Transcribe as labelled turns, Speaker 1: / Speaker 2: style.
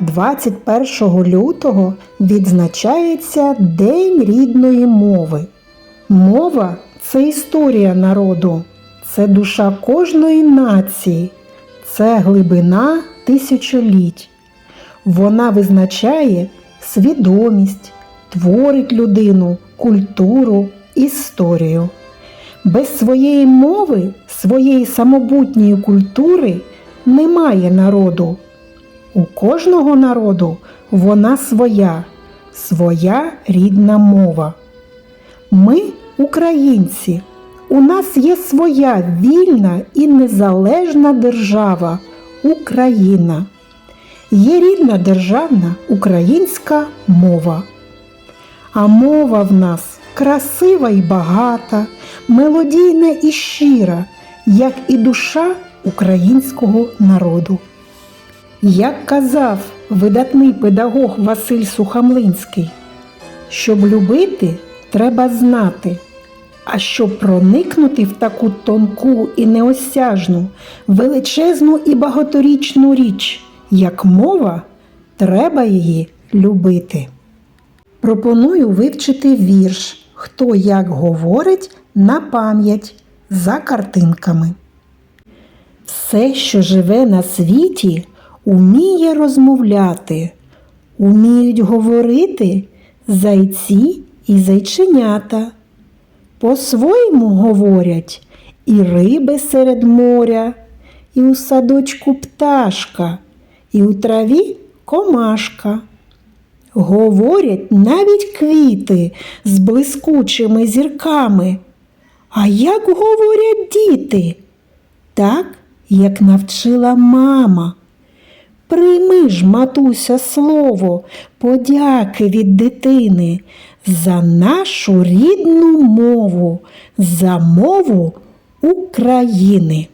Speaker 1: 21 лютого відзначається День рідної мови. Мова це історія народу, це душа кожної нації, це глибина тисячоліть. Вона визначає свідомість, творить людину, культуру, історію. Без своєї мови, своєї самобутньої культури немає народу. У кожного народу вона своя, своя рідна мова. Ми, українці, у нас є своя вільна і незалежна держава Україна. Є рідна державна українська мова. А мова в нас красива і багата, мелодійна і щира, як і душа українського народу. Як казав видатний педагог Василь Сухамлинський, щоб любити, треба знати, а щоб проникнути в таку тонку і неосяжну, величезну і багаторічну річ, як мова, треба її любити. Пропоную вивчити вірш Хто як говорить на пам'ять за картинками. Все, що живе на світі, уміє розмовляти, уміють говорити зайці і зайченята. По-своєму говорять і риби серед моря, і у садочку пташка, і у траві комашка. Говорять навіть квіти з блискучими зірками. А як говорять діти? Так, як навчила мама. Прийми ж, матуся, слово, подяки від дитини за нашу рідну мову, за мову України.